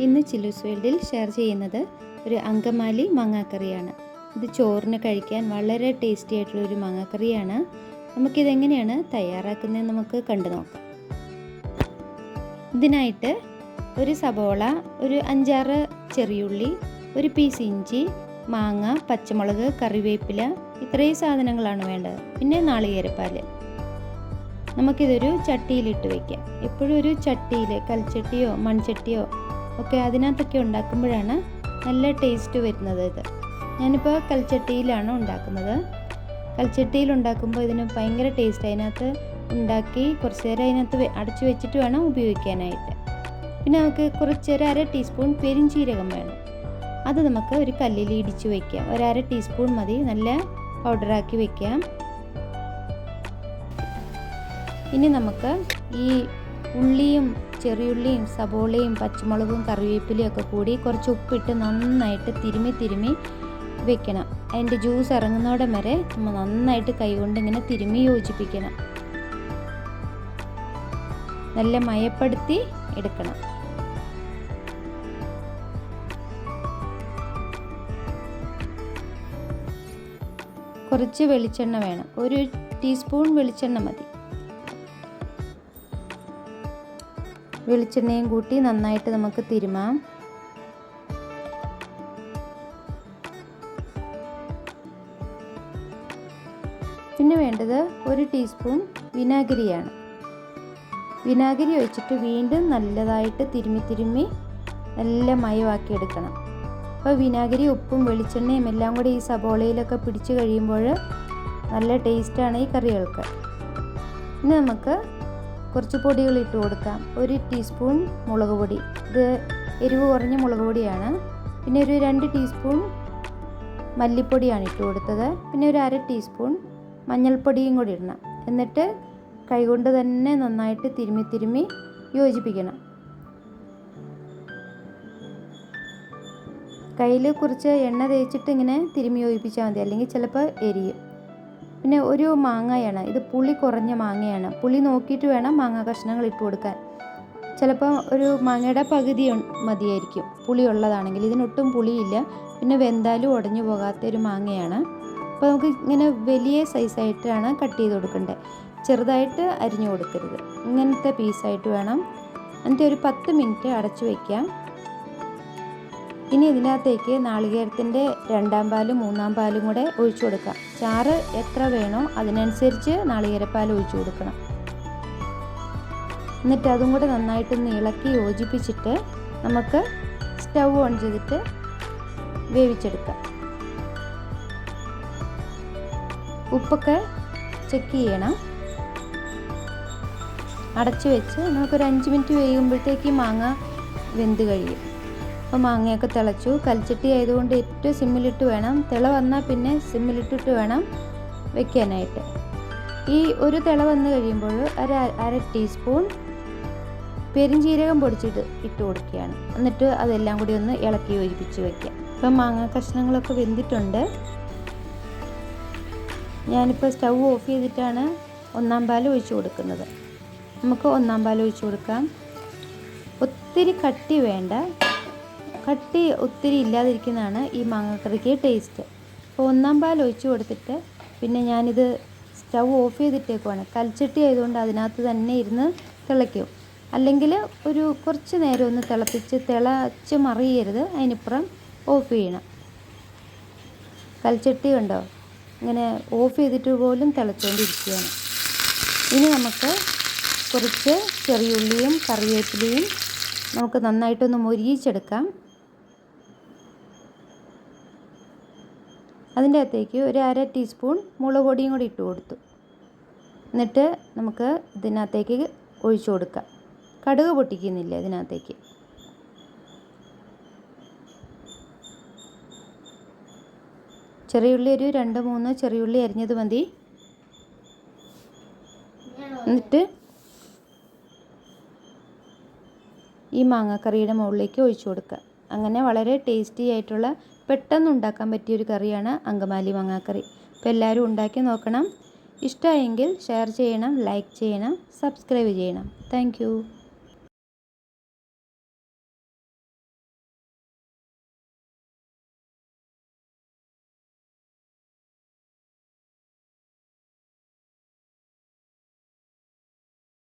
ഇന്ന് ചില്ലൂസ് വേൾഡിൽ ഷെയർ ചെയ്യുന്നത് ഒരു അങ്കമാലി മാങ്ങാക്കറിയാണ്. ഇത് ചോറിന് കഴിക്കാൻ വളരെ ടേസ്റ്റി ആയിട്ടുള്ള ഒരു മാങ്ങാക്കറിയാണ്. നമുക്കിതെങ്ങനെയാണ് തയ്യാറാക്കുന്നത് നമുക്ക് കണ്ടു നോക്കാം. ഇതിനായിട്ട് ഒരു സബോള ഒരു അഞ്ചാറ് ചെറിയുള്ളി ഒരു പീസ് ഇഞ്ചി മാങ്ങ പച്ചമുളക് കറിവേപ്പില ഇത്രയും സാധനങ്ങളാണ് വേണ്ടത്. പിന്നെ നാളികേരപ്പാൽ നമുക്കിതൊരു ചട്ടിയിലിട്ട് വയ്ക്കാം എപ്പോഴും ഒരു ചട്ടിയിൽ കൽച്ചട്ടിയോ മൺചട്ടിയോ ഒക്കെ അതിനകത്തൊക്കെ ഉണ്ടാക്കുമ്പോഴാണ് നല്ല ടേസ്റ്റ് വരുന്നത് ഇത്. ഞാനിപ്പോൾ കൽച്ചട്ടിയിലാണ് ഉണ്ടാക്കുന്നത്. കൽച്ചട്ടിയിൽ ഉണ്ടാക്കുമ്പോൾ ഇതിന് ഭയങ്കര ടേസ്റ്റ് അതിനകത്ത് ഉണ്ടാക്കി കുറച്ച് നേരം അതിനകത്ത് അടച്ചു വെച്ചിട്ട് വേണം ഉപയോഗിക്കാനായിട്ട്. പിന്നെ നമുക്ക് കുറച്ച് ഒരു അര ടീസ്പൂൺ പെരിഞ്ചീരകം വേണം. അത് നമുക്ക് ഒരു കല്ലിൽ ഇടിച്ച് വയ്ക്കാം ഒരു അര ടീസ്പൂൺ മതി. നല്ല പൗഡറാക്കി വയ്ക്കാം ഇനി നമുക്ക് ഈ ഉള്ളിയും ചെറിയുള്ളിയും സബോളയും പച്ചമുളകും കറിവേപ്പിലയും ഒക്കെ കൂടി കുറച്ച് ഉപ്പിട്ട് നന്നായിട്ട് തിരുമി തിരുമി വെക്കണം. അതിന്റെ ജ്യൂസ് ഇറങ്ങുന്നോടം വരെ നമ്മൾ നന്നായിട്ട് കൈകൊണ്ട് ഇങ്ങനെ തിരുമി യോജിപ്പിക്കണം. നല്ല മയപ്പെടുത്തി എടുക്കണം. കുറച്ച് വെളിച്ചെണ്ണ വേണം. ഒരു ടീസ്പൂൺ വെളിച്ചെണ്ണ മതി. വെളിച്ചെണ്ണയും കൂട്ടി നന്നായിട്ട് നമുക്ക് തിരുമാം. പിന്നെ വേണ്ടത് ഒരു ടീസ്പൂൺ വിനാഗിരിയാണ്. വിനാഗിരി ഒഴിച്ചിട്ട് വീണ്ടും നല്ലതായിട്ട് തിരുമ്മി തിരുമ്മി നല്ല മയവാക്കി എടുക്കണം. അപ്പോൾ വിനാഗിരി ഉപ്പും വെളിച്ചെണ്ണയും എല്ലാം കൂടി ഈ സബോളയിലൊക്കെ പിടിച്ച് കഴിയുമ്പോൾ നല്ല ടേസ്റ്റാണ് ഈ കറികൾക്ക്. ഇനി നമുക്ക് കുറച്ച് പൊടികൾ ഇട്ട് കൊടുക്കാം. ഒരു ടീസ്പൂൺ മുളക് പൊടി. ഇത് എരിവ് കുറഞ്ഞ മുളക് പൊടിയാണ്. പിന്നെ ഒരു രണ്ട് ടീസ്പൂൺ മല്ലിപ്പൊടിയാണ് ഇട്ട് കൊടുത്തത്. പിന്നെ ഒരു അര ടീസ്പൂൺ മഞ്ഞൾപ്പൊടിയും കൂടി ഇടണം. എന്നിട്ട് കൈകൊണ്ട് തന്നെ നന്നായിട്ട് തിരുമ്മി തിരുമ്മി യോജിപ്പിക്കണം. കയ്യിൽ കുറച്ച് എണ്ണ തേച്ചിട്ട് ഇങ്ങനെ തിരുമ്മി യോജിപ്പിച്ചാൽ മതി. അല്ലെങ്കിൽ ചിലപ്പോൾ എരിയും. പിന്നെ ഒരു മാങ്ങയാണ്. ഇത് പുളി കുറഞ്ഞ മാങ്ങയാണ്. പുളി നോക്കിയിട്ട് വേണം മാങ്ങ കഷ്ണങ്ങൾ ഇട്ട് കൊടുക്കാൻ. ചിലപ്പോൾ ഒരു മാങ്ങയുടെ പകുതി മതിയായിരിക്കും. പുളി ഉള്ളതാണെങ്കിൽ. ഇതിനൊട്ടും പുളിയില്ല. പിന്നെ വെന്താലും ഉടഞ്ഞു പോകാത്ത ഒരു മാങ്ങയാണ്. അപ്പോൾ നമുക്ക് ഇങ്ങനെ വലിയ സൈസായിട്ടാണ് കട്ട് ചെയ്ത് കൊടുക്കേണ്ടത് ചെറുതായിട്ട് അരിഞ്ഞു കൊടുക്കരുത്. ഇങ്ങനത്തെ പീസായിട്ട് വേണം. എന്നിട്ട് ഒരു പത്ത് മിനിറ്റ് അടച്ചു വയ്ക്കാം. ഇനി ഇതിനകത്തേക്ക് നാളികേരത്തിന്റെ രണ്ടാം പാലും മൂന്നാം പാലും കൂടെ ഒഴിച്ചു കൊടുക്കാം. ചാറ് എത്ര വേണോ അതിനനുസരിച്ച് നാളികേരപ്പാൽ ഒഴിച്ചു കൊടുക്കണം. എന്നിട്ട് അതും കൂടെ നന്നായിട്ടൊന്ന് ഇളക്കി യോജിപ്പിച്ചിട്ട് നമുക്ക് സ്റ്റവ് ഓൺ ചെയ്തിട്ട് വേവിച്ചെടുക്കാം. ഉപ്പൊക്കെ ചെക്ക് ചെയ്യണം. അടച്ചു വെച്ച് നമുക്കൊരു അഞ്ച് മിനിറ്റ് വേകുമ്പോഴത്തേക്ക് മാങ്ങ വെന്ത് കഴിയും. അപ്പോൾ മാങ്ങയൊക്കെ തിളച്ചു. കൽച്ചട്ടി ആയതുകൊണ്ട് ഏറ്റവും സിമ്മിലിട്ട് വേണം. തിള വന്നാൽ പിന്നെ സിമ്മിലിട്ടിട്ട് വേണം വെക്കാനായിട്ട്. ഈ ഒരു തിള വന്ന് കഴിയുമ്പോൾ അര അര ടീസ്പൂൺ പെരിഞ്ചീരകം പൊടിച്ചിട്ട് ഇട്ട് കൊടുക്കുകയാണ്. എന്നിട്ട് അതെല്ലാം കൂടി ഒന്ന് ഇളക്കി യോജിപ്പിച്ച് വയ്ക്കുക ഇപ്പം മാങ്ങ കഷ്ണങ്ങളൊക്കെ വെന്തിട്ടുണ്ട്. ഞാനിപ്പോൾ സ്റ്റൗ ഓഫ് ചെയ്തിട്ടാണ് ഒന്നാം പാൽ ഒഴിച്ചു കൊടുക്കുന്നത്. നമുക്ക് ഒന്നാം പാൽ ഒഴിച്ചു കൊടുക്കാം. ഒത്തിരി കട്ടി വേണ്ട. കട്ടി ഒത്തിരി ഇല്ലാതിരിക്കുന്നതാണ് ഈ മാങ്ങക്കറിക്ക് ടേസ്റ്റ് അപ്പോൾ ഒന്നാം പാൽ ഒഴിച്ച് കൊടുത്തിട്ട് പിന്നെ ഞാനിത് സ്റ്റൗ ഓഫ് ചെയ്തിട്ടേക്കുവാണ്. കൽച്ചട്ടി ആയതുകൊണ്ട് അതിനകത്ത് തന്നെ ഇരുന്ന് തിളയ്ക്കും. അല്ലെങ്കിൽ ഒരു കുറച്ച് നേരം ഒന്ന് തിളപ്പിച്ച് തിളച്ച് മറിയരുത്. അതിനിപ്പുറം ഓഫ് ചെയ്യണം. കൽച്ചട്ടി ഉണ്ടോ? ഇങ്ങനെ ഓഫ് ചെയ്തിട്ട് പോലും തിളച്ചുകൊണ്ടിരിക്കുകയാണ് ഇനി നമുക്ക് കുറച്ച് ചെറിയുള്ളിയും കറിവേപ്പിലയും നമുക്ക് നന്നായിട്ടൊന്ന് മൊരിയിച്ചെടുക്കാം. അതിന്റെ അകത്തേക്ക് ഒരു അര ടീസ്പൂൺ മുളക് പൊടിയും കൂടി ഇട്ട് കൊടുത്തു. എന്നിട്ട് നമുക്ക് ഇതിനകത്തേക്ക് ഒഴിച്ചു കൊടുക്കാം. കടുക് പൊട്ടിക്കുന്നില്ല ഇതിനകത്തേക്ക്? ചെറിയുള്ളി ഒരു രണ്ട് മൂന്ന് ചെറിയുള്ളി അരിഞ്ഞത് മതി. എന്നിട്ട് ഈ മാങ്ങാക്കറിയുടെ മുകളിലേക്ക് ഒഴിച്ചു കൊടുക്കുക. അങ്ങനെ വളരെ ടേസ്റ്റി ആയിട്ടുള്ള പെട്ടെന്ന് ഉണ്ടാക്കാൻ പറ്റിയ ഒരു കറിയാണ് അങ്കമാലി മാങ്ങാക്കറി. അപ്പോൾ എല്ലാവരും ഉണ്ടാക്കി നോക്കണം. ഇഷ്ടമായെങ്കിൽ ഷെയർ ചെയ്യണം ലൈക്ക് ചെയ്യണം സബ്സ്ക്രൈബ് ചെയ്യണം. താങ്ക്